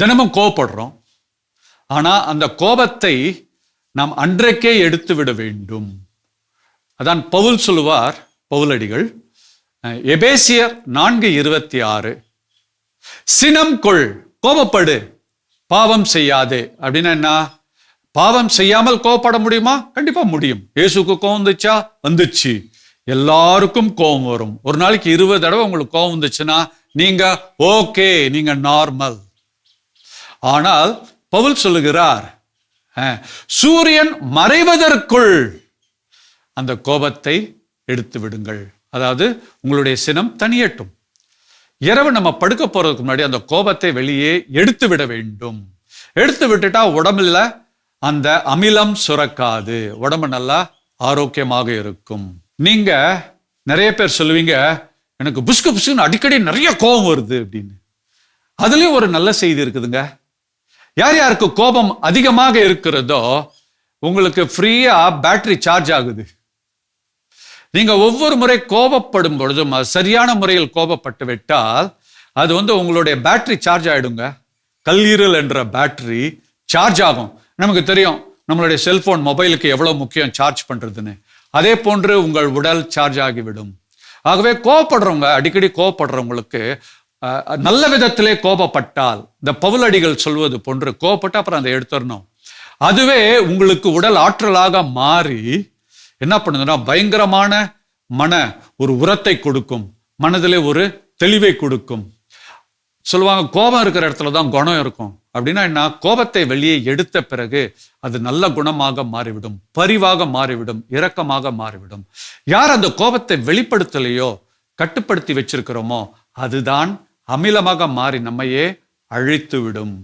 தினமும் கோவப்படுறோம். ஆனால் அந்த கோபத்தை நாம் அன்றைக்கே எடுத்து விட வேண்டும். அதான் பவுல் சொல்லுவார் பவுலடிகள் எபேசியர் நான்கு இருபத்தி ஆறு சினம் கொள் கோபப்படு பாவம் செய்யாதே. அப்படின்னா என்ன? பாவம் செய்யாமல் கோபப்பட முடியுமா? கண்டிப்பா முடியும். இயேசுக்கு கோவம் வந்துச்சா? வந்துச்சு. எல்லாருக்கும் கோபம் வரும். ஒரு நாளைக்கு இருபது தடவை உங்களுக்கு கோபம் வந்துச்சுன்னா நீங்க ஓகே நீங்க நார்மல். ஆனால் பவுல் சொல்லுகிறார் சூரியன் மறைவதற்குள் அந்த கோபத்தை எடுத்து விடுங்கள். அதாவது உங்களுடைய சினம் தனியட்டும் இரவு நம்ம படுக்க போறதுக்கு முன்னாடி அந்த கோபத்தை வெளியே எடுத்து விட வேண்டும். எடுத்து விட்டுட்டா உடம்புல அந்த அமிலம் சுரக்காது. உடம்பு நல்லா ஆரோக்கியமாக இருக்கும். நீங்க நிறைய பேர் சொல்லுவீங்க எனக்கு புஸ்கு புஸ்குன்னு அடிக்கடி நிறைய கோபம் வருது அப்படின்னு. அதுலயும் ஒரு நல்ல செய்தி இருக்குதுங்க. யார் யாருக்கு கோபம் அதிகமாக இருக்கிறதோ உங்களுக்கு ஃப்ரீயா பேட்டரி சார்ஜ் ஆகுது. நீங்க ஒவ்வொரு முறை கோபப்படும் பொழுதும் அது சரியான முறையில் கோபப்பட்டு விட்டால் அது வந்து உங்களுடைய பேட்டரி சார்ஜ் ஆயிடுங்க. கல்லீரல் என்ற பேட்டரி சார்ஜ் ஆகும். நமக்கு தெரியும் நம்மளுடைய செல்போன் மொபைலுக்கு எவ்வளவு முக்கியம் சார்ஜ் பண்றதுன்னு. அதே போன்று உங்கள் உடல் சார்ஜ் ஆகிவிடும். ஆகவே கோபப்படுறவங்க அடிக்கடி கோபப்படுறவங்களுக்கு நல்ல விதத்திலே கோபப்பட்டால் இந்த பவுலடிகள் சொல்வது போன்று கோபப்பட்டு அப்புறம் அதை எடுத்துடணும். அதுவே உங்களுக்கு உடல் ஆற்றலாக மாறி என்ன பண்ணுதுன்னா பயங்கரமான மன ஒரு உரத்தை கொடுக்கும். மனதிலே ஒரு தெளிவை கொடுக்கும். சொல்லுவாங்க கோபம் இருக்கிற இடத்துல தான் குணம் இருக்கும். அப்படின்னா என்ன? கோபத்தை வெளியே எடுத்த பிறகு அது நல்ல குணமாக மாறிவிடும். பரிவாக மாறிவிடும். இரக்கமாக மாறிவிடும். யார் அந்த கோபத்தை வெளிப்படுத்தலையோ கட்டுப்படுத்தி வச்சிருக்கிறோமோ அதுதான் அமிலமாக மாறி நம்மையே அழித்து விடும்